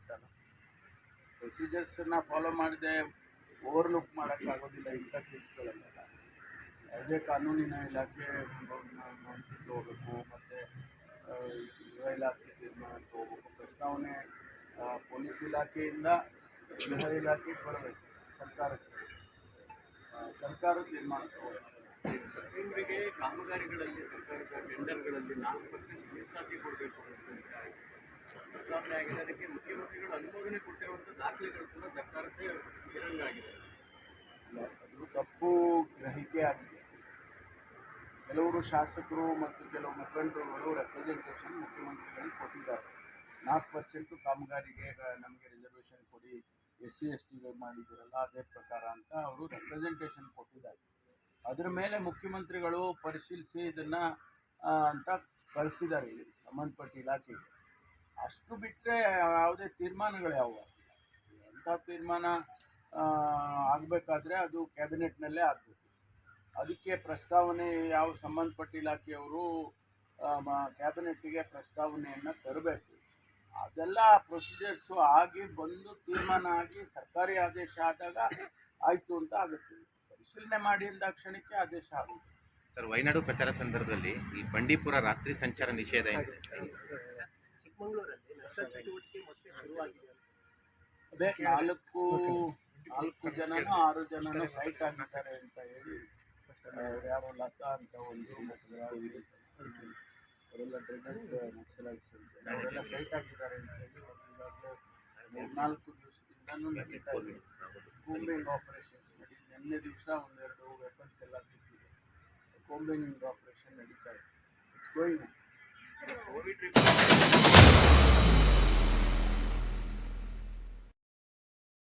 ಇರ್ತಾನೆ ಪ್ರೊಸೀಜರ್ಸನ್ನ ಫಾಲೋ ಮಾಡಿದೆ ಓವರ್ಲುಕ್ ಮಾಡೋಕ್ಕಾಗೋದಿಲ್ಲ ಇಂಥ ಕೇಸ್ಗಳಲ್ಲೆಲ್ಲ. ಯಾವುದೇ ಕಾನೂನಿನ ಇಲಾಖೆ ನೋಡ್ತಿದ್ದು ಹೋಗಬೇಕು, ಮತ್ತು ಗೃಹ ಇಲಾಖೆ ತೀರ್ಮಾನಕ್ಕೆ ಹೋಗಬೇಕು. ಪ್ರಸ್ತಾವನೆ ಪೊಲೀಸ್ ಇಲಾಖೆಯಿಂದ ಗೃಹ ಇಲಾಖೆಗೆ ಬರಬೇಕು, ಸರ್ಕಾರಕ್ಕೆ. ಸರ್ಕಾರ ತೀರ್ಮಾನ ಸೆಕೆಂಡ್ರಿಗೆ ಕಾಮಗಾರಿಗಳಲ್ಲಿ, ಸರ್ಕಾರದ ಟೆಂಡರ್ಗಳಲ್ಲಿ ನಾಲ್ಕು ಪರ್ಸೆಂಟ್ ಮೀಸಲಾತಿ ಕೊಡಬೇಕು ಆಗಿದೆ. ಅದಕ್ಕೆ ಮುಖ್ಯಮಂತ್ರಿಗಳು ಅನುಮೋದನೆ ಕೊಟ್ಟಿರುವಂಥ ದಾಖಲೆಗಳು ಕೂಡ ಸರ್ಕಾರಕ್ಕೆ ಇಲ್ಲ, ಅದು ತಪ್ಪು ಗ್ರಹಿಕೆ ಆಗಿದೆ. ಕೆಲವರು ಶಾಸಕರು ಮತ್ತು ಕೆಲವು ಮುಖಂಡರುಗಳು ರೆಪ್ರೆಸೆಂಟೇಷನ್ ಮುಖ್ಯಮಂತ್ರಿಗಳಿಗೆ ಕೊಟ್ಟಿದ್ದಾರೆ. ನಾಲ್ಕು ಪರ್ಸೆಂಟು ಕಾಮಗಾರಿಗೆ ನಮಗೆ ರಿಸರ್ವೇಷನ್ ಕೊಡಿ ಎಸ್ ಸಿ ಎಸ್ ಟಿಗೆ ಮಾಡಿದ್ದೀರಲ್ಲ ಅದೇ ಪ್ರಕಾರ ಅಂತ ಅವರು ರೆಪ್ರೆಸೆಂಟೇಷನ್ ಕೊಟ್ಟಿದ್ದಾರೆ. ಅದರ ಮೇಲೆ ಮುಖ್ಯಮಂತ್ರಿಗಳು ಪರಿಶೀಲಿಸಿ ಇದನ್ನು ಅಂತ ಕಳಿಸಿದ್ದಾರೆ. ಸಂಬಂಧಪಟ್ಟ ಇಲಾಖೆಗೆ. ಅಷ್ಟು ಬಿಟ್ಟರೆ ಯಾವುದೇ ತೀರ್ಮಾನಗಳು ಯಾವುವು? ಅಂಥ ತೀರ್ಮಾನ ಆಗಬೇಕಾದ್ರೆ ಅದು ಕ್ಯಾಬಿನೆಟ್ನಲ್ಲೇ ಆಗಬೇಕು. ಅದಕ್ಕೆ ಪ್ರಸ್ತಾವನೆ ಯಾವ ಸಂಬಂಧಪಟ್ಟ ಇಲಾಖೆಯವರು ಕ್ಯಾಬಿನೆಟ್ಟಿಗೆ ಪ್ರಸ್ತಾವನೆಯನ್ನು ತರಬೇಕು. ಅದೆಲ್ಲ ಪ್ರೊಸೀಜರ್ಸು ಆಗಿ ಬಂದು ತೀರ್ಮಾನ ಆಗಿ ಸರ್ಕಾರಿ ಆದೇಶ ಆದಾಗ ಆಯಿತು ಅಂತ ಆಗುತ್ತೆ. ಪರಿಶೀಲನೆ ಮಾಡಿ ಅಂದಾಕ್ಷಣಕ್ಕೆ ಆದೇಶ ಆಗುತ್ತೆ. ಸರ್, ವೈನಾಡು ಪ್ರಚಾರ ಸಂದರ್ಭದಲ್ಲಿ ಈ ಬಂಡೀಪುರ ರಾತ್ರಿ ಸಂಚಾರ ನಿಷೇಧ ಏನಿದೆ? ಚಿಕ್ಕಮಗಳೂರಲ್ಲಿ ನಕ್ಸಲ್ ಚಟುವಟಿಕೆ ಮತ್ತೆ ಶುರುವಾಗಿದೆ ಅದೇ. ನಾಲ್ಕು ನಾಲ್ಕು ಜನನೂ ಆರು ಜನನೂ ಸೈಟ್ ಆಗಿದ್ದಾರೆ ಅಂತ ಹೇಳಿ ಯಾರೋ ಲತಾ ಅಂತ ಒಂದು ಮತ್ತು ಯಾರೋ. ಅವರೆಲ್ಲ ಡ್ರಗ್ಸ್ ನಕ್ಸಲೈಟ್ಸ್ ಅವರೆಲ್ಲ ಸೈಟ್ ಆಗಿದ್ದಾರೆ ಅಂತ ಹೇಳಿ ಈಗಾಗಲೇ ಮೂರ್ನಾಲ್ಕು ದಿವಸದಿಂದನೂ ನಡೀತಾ ಇದೆ. ಕೂಂಬಿಂಗ್ ಆಪರೇಷನ್ಸ್ ನಡಿ ನಿನ್ನೆ ದಿವಸ ಒಂದೆರಡು ವೆಪನ್ಸ್ ಎಲ್ಲ ಸಿಕ್ಕಿದೆ ಕೂಂಬಿಂಗ್ ಆಪರೇಷನ್ ನಡೀತಾ ಇದೆ. It's going we're going to do